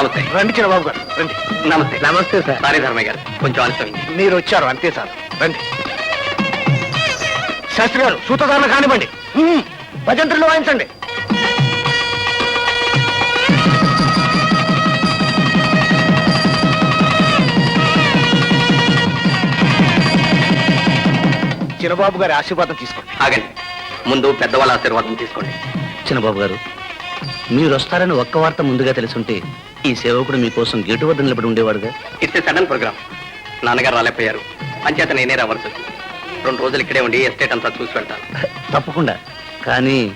నమస్తే. రండి చిన్నబాబు గారు రండి. నమస్తే. నమస్తే సార్. సారీ ధర్మయ్య గారు కొంచెం ఆలస్యమైంది మీరు వచ్చారు అంతే సార్. రండి. శాస్త్రి గారు సూతదారులు కానివ్వండి. భజంత్రులు వాయించండి. చిన్నబాబు గారి ఆశీర్వాదం తీసుకోండి. ఆగండి. ముందు పెద్దవాళ్ళ ఆశీర్వాదం తీసుకోండి. చిన్నబాబు గారు మీరు వస్తారని ఒక్క వార్త ముందుగా తెలుసుంటే ఈ సేవకుడు మీకోసం గేటు వద్ద నిలబడి ఉండేవాడుగా? It's a sudden programme. నాన్నగారు రాలేకపోయారు. అంచేత నేనే రావాల్సి వచ్చింది. రెండు రోజులు ఇక్కడే ఉండి ఎస్టేట్ అంతా చూసి వెళ్తాను తప్పకుండా. కానీ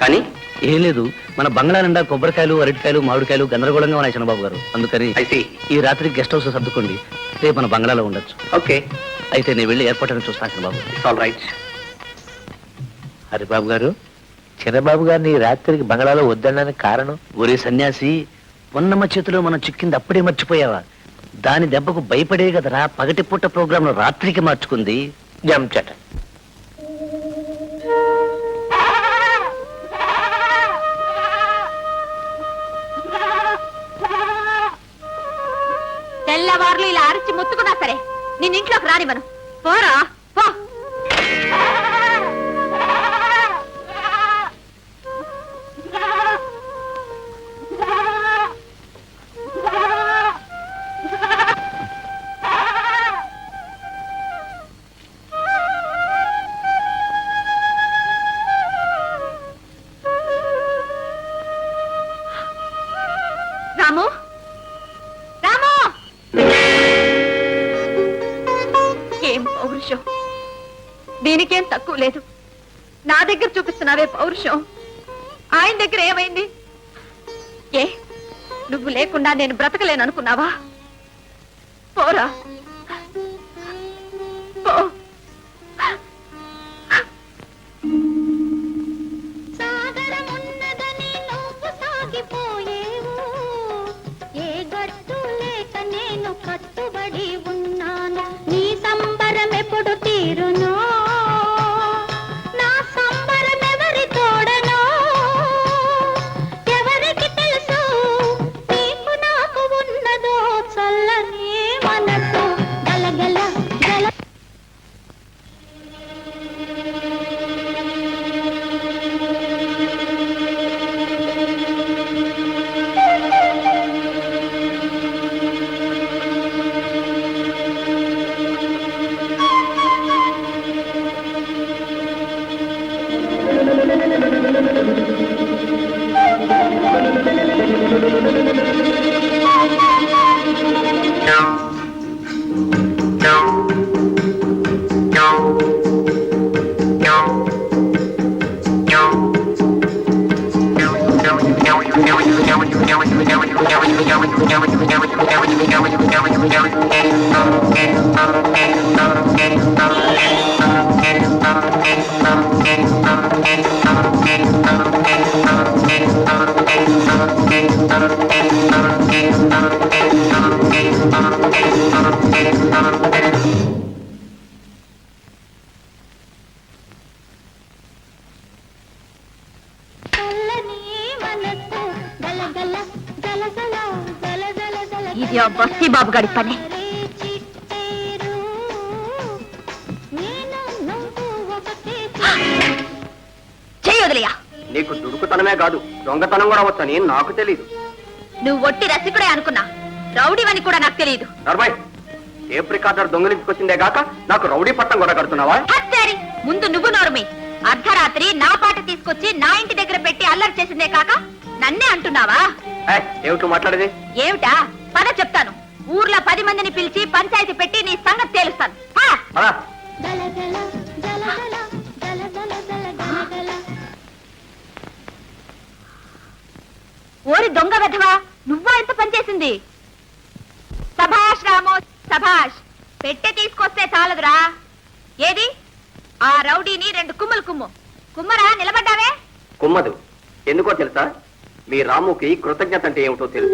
కానీ? ఏం లేదు. మన బంగ్లా నిండా కొబ్బరికాయలు అరటికాయలు మామిడికాయలు గందరగోళంగా ఉన్నాయి చిన్నబాబు గారు. అందుకని సీ ఈ రాత్రికి గెస్ట్ హౌస్ సర్దుకోండి. రేపు మన బంగ్లాలో ఉండొచ్చు. ఓకే. అయితే నేను వెళ్ళి ఏర్పాటుని చూస్తాను ఇట్స్ ఆల్ రైట్ హరిబాబు గారు చిన్నబాబు గారిని ఈ రాత్రికి బంగాళాలో వద్దనడానికి కారణం? ఒరే సన్యాసి ఉన్నమ్మ చేతిలో మనం చిక్కింది అప్పుడే మర్చిపోయావా? దాని దెబ్బకు భయపడే కదరా పగటి పూట ప్రోగ్రామ్ రాత్రికి మార్చుకుంది జంచట. తెల్లవారులు ఇలా అరిచి ముత్తుకున్నా సరే నిన్న ఇంట్లోకి రానివ్వను. పోరా పో. చూపిస్తున్నావే పౌరుషం? ఆయన దగ్గర ఏమైంది? ఏ నువ్వు లేకుండా నేను బ్రతకలేను అనుకున్నావా పోరా. పో. ఇది ఆ బస్తీ బాబు గారి పనే నీకు దుడుకుతనమే కాదు దొంగతనం కూడా వచ్చని నాకు తెలియదు నువ్వు ఒట్టి రసికుడే అనుకున్నా. రౌడీవని కూడా నాకు తెలియదు నర్మయ్ టేప్ రికార్డర్ దొంగిలించుకొచ్చిందే గాక నాకు రౌడీ పట్టం కూడా కడుతున్నావా? హత్యారి ముందు నువ్వు నోరుమి. అర్ధరాత్రి నా పాట తీసుకొచ్చి నా ఇంటి దగ్గర పెట్టి అల్లరి చేసిందే కాక నన్నే అంటున్నావా? ఏమిటి మాట్లాడేది? ఏమిటా? పద చెప్తాను. ఊర్లో పది మందిని పిలిచి పంచాయతీ పెట్టి నీ సభాష్ పెట్టె తీసుకొస్తే చాలదురా. ఏది? ఆ రౌడీని రెండు కుమ్ములు కుమ్ము. కుమ్మరా నిలబడ్డావే? కుమ్మదు. ఎందుకో తెలుసా? మీ రాముకి కృతజ్ఞత అంటే ఏమిటో తెలుసు.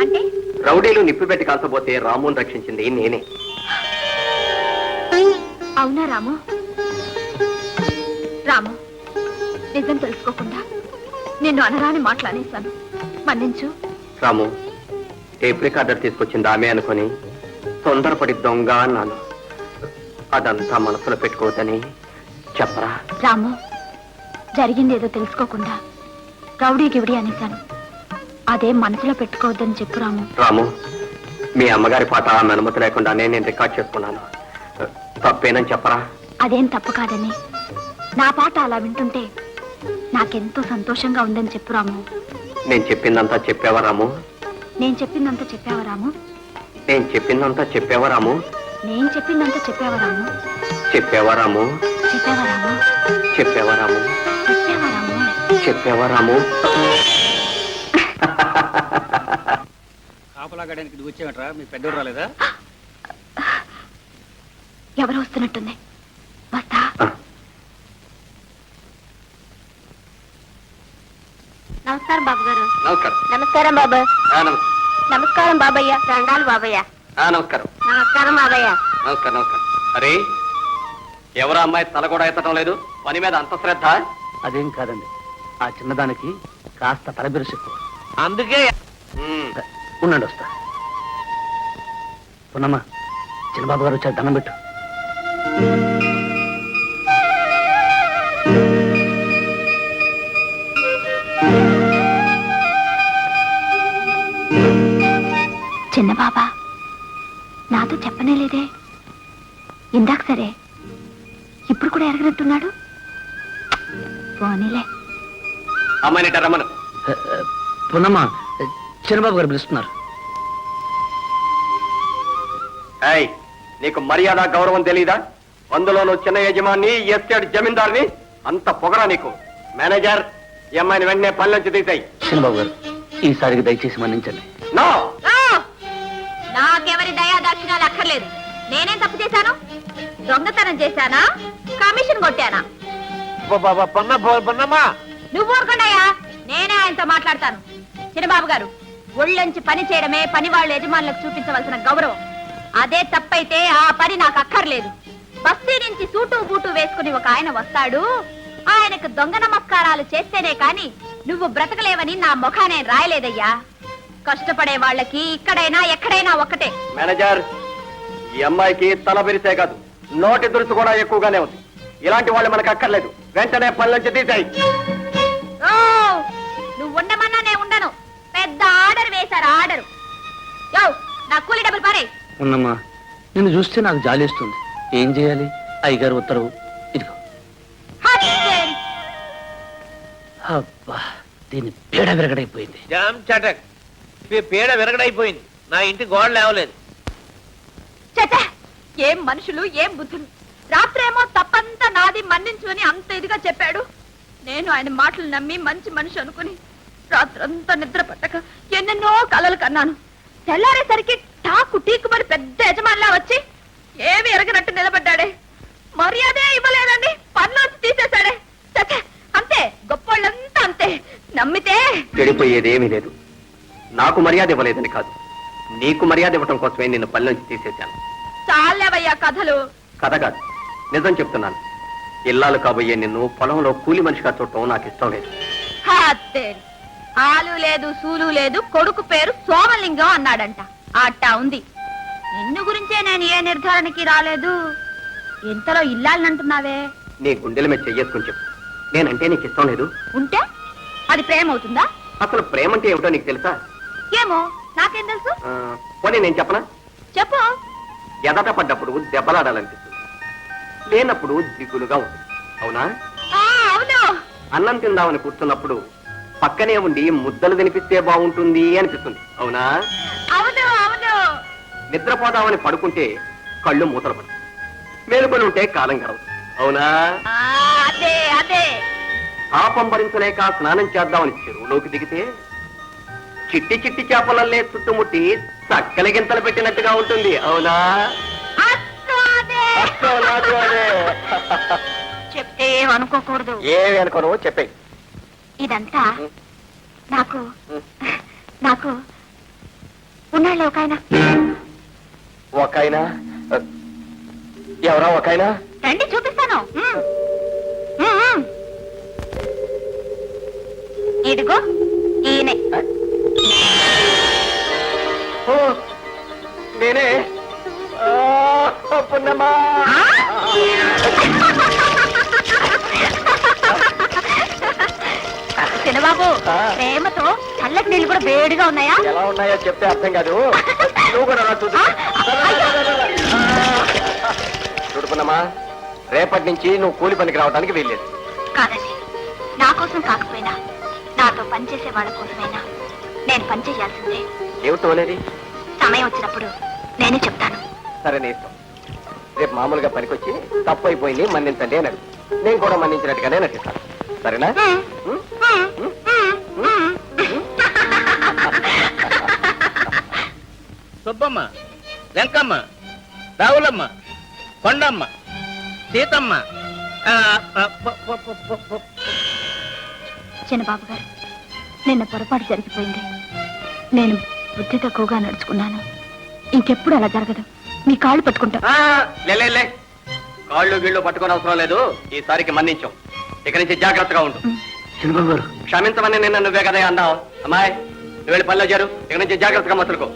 అంటే? రౌడీలు నిప్పు పెట్టి కాల్చబోతే రాముని రక్షించింది నేనే. అవునా రాము? రాము నిజం తెలుసుకోకుండా నిన్ను అనరాని మాట్లాడేశాను మన్నించు. రాము టేప్ రికార్డర్ తీసుకొచ్చింది ఆమె అనుకొని తొందరపడి దొంగ అన్నాను. అదంతా మనసులో పెట్టుకోవద్దని చెప్పరా? రాము జరిగింది ఏదో తెలుసుకోకుండా రౌడీ గివిడి అనేశాను. అదేం మనసులో పెట్టుకోవద్దని చెప్పు రాము. రాము మీ అమ్మగారి పాట ఆమె అనుమతి లేకుండానే నేను రికార్డ్ చేసుకున్నాను. తప్పేనని చెప్పరా? అదేం తప్పు కాదని. నా పాట అలా వింటుంటే నాకెంతో సంతోషంగా ఉందని చెప్పు రాము. నేను చెప్పిందంతా చెప్పావా రాము? నేను చెప్పిందంతా చెప్పావా రాము? నేను చెప్పిందంతా చెప్పావా రాము? నేను చెప్పిందంతా చెప్పావా రాము? చెప్పావా రాము? చెప్పావా రాము? చెప్పావా రాము? చెప్పావా రాము? చెప్పావా రాము? కాపలా గడానికి నువ్వు వచ్చేవట్రా? మీ పెద్దోడు రాలేదా? ఎవరు వస్తున్నట్టుంది. వస్తా. నమస్కారం బాబు గారు నమస్కారం. నమస్కారం బాబు. ఆ, నమస్- నమస్కారం బాబయ్య. దండాలు బాబయ్య. ఆ, నమస్కారం. నమస్కారం బాబయ్య. నమస్కారం నమస్కారం. అరే ఎవరు అమ్మాయి తల కూడా ఎత్తడం లేదు. పని మీద అంత శ్రద్ధ అదేం కాదండి. ఆ చిన్నదానికి కాస్త తలబిరుసు అందుకే. ఉండండి వస్తా. పున్నమ్మ చిన్నబాబు గారు వచ్చారు దండం పెట్టు. నాతో చెప్పనే లేదే ఇందాక సరే ఇప్పుడు కూడా ఎరగనట్టున్నాడు. పోనీలే. అమ్మాయిని ఇట్ట రమ్మను. ఆ, ఆ, పున్నమ్మ చిన్నబాబు గారు పిలుస్తున్నారు. ఏయ్ నీకు మర్యాద గౌరవం తెలీదా? అందులోనూ చిన్న యజమాని ఎస్టేట్ జమీందార్ని అంత పొగరా నీకు. మేనేజర్ ఈ అమ్మాయిని వెంటనే పని నుంచి తీసాయి. చిన్నబాబు గారు ఈసారికి దయచేసి మన్నించండి. నో! అక్కర్లేదు నేనేం తప్పు చేశాను? దొంగతనం చేశానా? కమిషన్ కొట్టానా? నువ్వు ఊరుకుండాయా నేనే ఆయనతో మాట్లాడతాను. చిన్నబాబు గారు ఒళ్ళొంచి పని చేయడమే పని వాళ్ళ యజమానులకు చూపించవలసిన గౌరవం. అదే తప్పైతే ఆ పని నాకు అక్కర్లేదు. బస్తీ నుంచి సూటు బూటు వేసుకుని ఒక ఆయన వస్తాడు. ఆయనకు దొంగ నమస్కారాలు చేస్తేనే కాని నువ్వు బ్రతకలేవని నా ముఖానే రాయలేదయ్యా. కష్టపడే వాళ్ళకి ఇక్కడైనా ఎక్కడైనా ఒక్కటే. మేనేజర్ ఈ అమ్మాయికి తల పెరిసే కాదు. నోటి దురుసు కూడా ఎక్కువగానే ఉంది. ఇలాంటి వాళ్ళు మనకు అక్కర్లేదు. వెంటనే పని నుంచి తీసాయి. ఓ నువ్వు ఉండమన్నా నేను ఉండను. పెద్ద ఆర్డర్ వేశారు ఆర్డర్. యో నా కూలి డబ్బులు పారే పున్నమ్మ నిన్ను చూస్తే నాకు జాలేస్తుంది. ఏం చేయాలి? అయ్యగారు ఉత్తరవు. ఇదిగో. అబ్బా దీని పీడ విరగడైపోయింది. జామ్ చటక్. పీ- పీడ విరగడైపోయింది. నా ఇంటి గోడ లేవలేదు. చచ్చ ఏం మనుషులు ఏం బుద్ధులు? రాత్రేమో తప్పంతా నాది మన్నించు అని అంత ఇదిగా చెప్పాడు. నేను ఆయన మాటలు నమ్మి మంచి మనిషి అనుకుని రాత్రంతా నిద్ర పట్టక ఎన్నెన్నో కలలు కన్నాను. తెల్లారేసరికి టాకు టీకుమని పెద్ద యజమానిలా వచ్చి ఏమి ఎరగనట్టు నిలబడ్డాడే. మర్యాదే ఇవ్వలేదండి. పన్నులోంచి తీసేశాడే. చచ్చ అంతే గొప్పోళ్ళంతా అంతే. నమ్మితే? చెడిపోయేది ఏమీ లేదు. నాకు మర్యాద ఇవ్వలేదని కాదు. నీకు మర్యాద ఇవ్వటం కోసమే నిన్ను పని నుంచి తీసేశాను. చాలేవయ్యా కథలు. కథ కాదు. నిజం చెప్తున్నాను. ఇల్లాలు కాబోయే నిన్ను పొలంలో కూలి మనిషిగా చూడటం నాకు ఇష్టం లేదు. ఆలు లేదు సూలు లేదు కొడుకు పేరు సోమలింగం అన్నాడంట. అట్టా ఉంది. నిన్ను గురించే నేను ఏ నిర్ధారణకి రాలేదు. ఇంతలో ఇల్లాలనంటున్నావే నీ గుండెల మీద చెయ్యేసుకుని చెప్పు. నేనంటే నీకు ఇష్టం లేదు? ఉంటే? అది ప్రేమ అవుతుందా అసలు ప్రేమ అంటే ఏమిటో నీకు తెలుసా? ఏమో నాకేం తెలుసు? పోనీ నేను చెప్పనా? చెప్పు. ఎదట పడ్డప్పుడు దెబ్బలాడాలనిపిస్తుంది. లేనప్పుడు దిగులుగా ఉంటుంది. అవునా. అన్నం తిందామని కూర్చున్నప్పుడు పక్కనే ఉండి ముద్దలు తినిపిస్తే బాగుంటుంది అనిపిస్తుంది. అవునా? అవును అవును. నిద్రపోదామని పడుకుంటే కళ్ళు మూతలు పడతాయి. మేలుకొని ఉంటే కాలం గడవదు. అవునా? ఆ, అదే అదే. పాపం భరించలేక స్నానం చేద్దామని చెరువులోకి దిగితే చిట్టి చిట్టి చేపలల్లే చుట్టుముట్టి చక్కల గింతలు పెట్టినట్టుగా ఉంటుంది అవునా. చెప్తే అనుకోకూడదు. ఏమి అనుకోను? చెప్పే ఇదంతా నాకు నాకు ఉన్నాళ్ళే ఒక ఆయన ఒకైనా ఎవరా ఒకైనా రండి చూపిస్తాను. ఇదిగో ఈయనే. నేనే పున్నమ్మా చిన్నబాబు ప్రేమతో చల్లటి నీళ్ళు కూడా వేడిగా ఉన్నాయా ఎలా ఉన్నాయో చెప్తే అర్థం కాదు నువ్వు కూడా రా చూడు చూడు పున్నమ్మా రేపటి నుంచి నువ్వు కూలి పనికి రావడానికి వెళ్ళేది కాదండి నా కోసం కాకపోయినా నాతో పనిచేసే వాళ్ళ కోసమైనా నేను పని చేయాల్సిందే. సమయం వచ్చినప్పుడు నేనే చెప్తాను. సరే నీ ఇష్టం. రేపు మామూలుగా పనికొచ్చి తప్పు అయిపోయింది మన్నించండి అని అడుగు. నేను కూడా మన్నించినట్టుగానే నటిస్తాను. సరేనా? సుబ్బమ్మ వెంకమ్మ రావులమ్మ కొండమ్మ సీతమ్మ. చిన్నబాబు గారు నిన్న పొరపాటు జరిగిపోయింది. నేను బుద్ధి తక్కువగా నడుచుకున్నాను. ఇంకెప్పుడు అలా జరగదు. మీ కాళ్ళు పట్టుకుంటా. ఆ, లే లే, లే. కాళ్ళు గీళ్ళు పట్టుకొని అవసరం లేదు. ఈసారికి మన్నించాం. ఇక నుంచి జాగ్రత్తగా ఉండు. చిన్నబాబు గారు. క్షమించమని నిన్న నువ్వే కదా అన్నావు. అమ్మాయి నువ్వు వెళ్ళి పనిలో చేరు. ఇక నుంచి జాగ్రత్తగా మసులుకో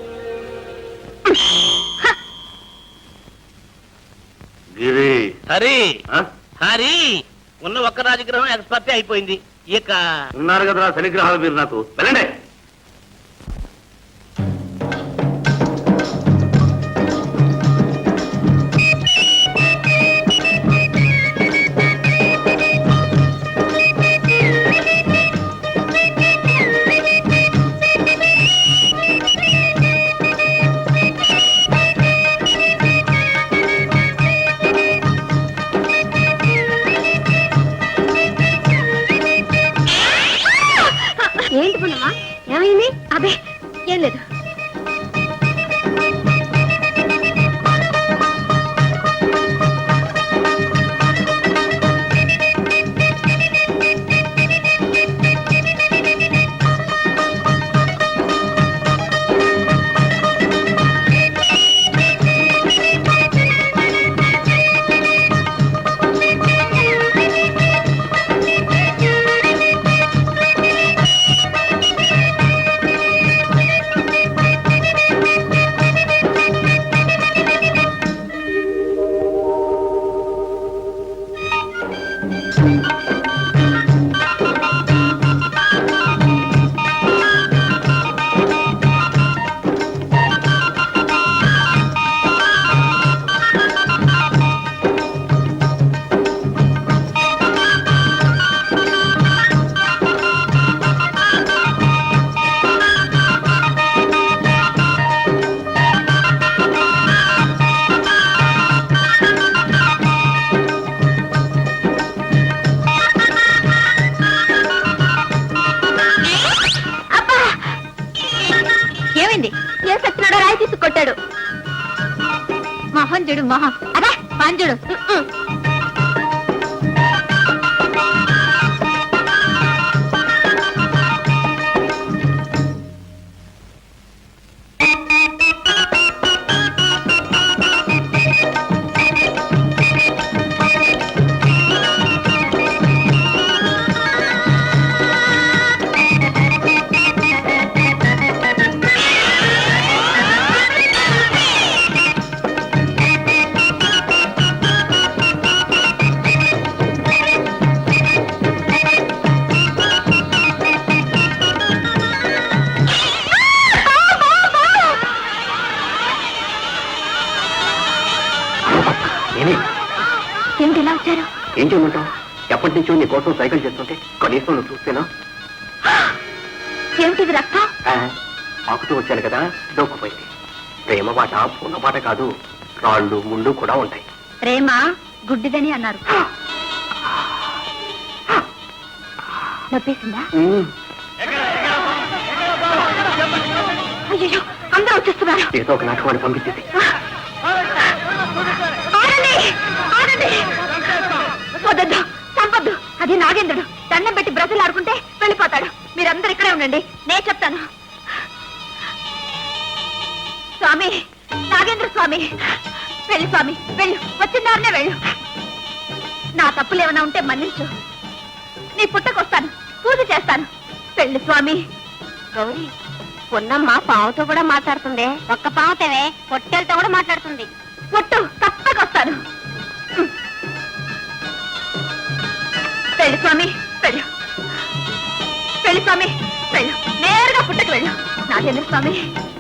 గిరి. హరి. ఆ? హరి. ఉన్న ఒక్క రాజగ్రహం ఎక్స్పర్ట్ అయిపోయింది. ఇక ఉన్నారు కదరా శనిగ్రహాలు మీరు నాకు. వెళ్ళండి. ఏంటి పున్నమ్మా ఏమైంది? అబే ఏం లేదు. ఏం చేయమంటావు? ఎప్పటి నుంచో నీ కోసం సైకిల్ చేస్తుంటే కనీసం నువ్వు చూస్తేనా? ఏమిటిది రక్తం? ఆకుతూ వచ్చాను కదా దోక్కుపోయింది. ప్రేమ మాట పూర్ణ మాట కాదు రాళ్ళు ముళ్ళు కూడా ఉంటాయి. ప్రేమ గుడ్డిదని అన్నారు. నొప్పేసిందా? అయ్యో అందరూ వచ్చేస్తున్నారు. ఏదో ఒక నాటకం పంపించేసి ఆగండి ఆగండి వద్దొద్దు చంపొద్దు. అది నాగేంద్రుడు. దండం పెట్టి బ్రతులు ఆడుకుంటే వెళ్ళిపోతాడు. మీరందరూ ఇక్కడే ఉండండి. నేను చెప్తాను. స్వామి నాగేంద్ర స్వామి వెళ్ళి స్వామి వెళ్ళు. వచ్చిందారనే వెళ్ళు. నా తప్పులు ఏమైనా ఉంటే మన్నించు. నీ పుట్టకొస్తాను. పూజ చేస్తాను. వెళ్ళు స్వామి. గౌరీ పొన్నమ్మ పావుతో కూడా మాట్లాడుతుంది. ఒక్క పావుతవే పొట్టెలతో కూడా మాట్లాడుతుంది. పొట్టు తప్పక వస్తాను స్వామి వెళ్ళు. పెళ్ళి స్వామి వెళ్ళు. నేరుగా పుట్టకు వెళ్ళు. నాగేంద్ర స్వామి?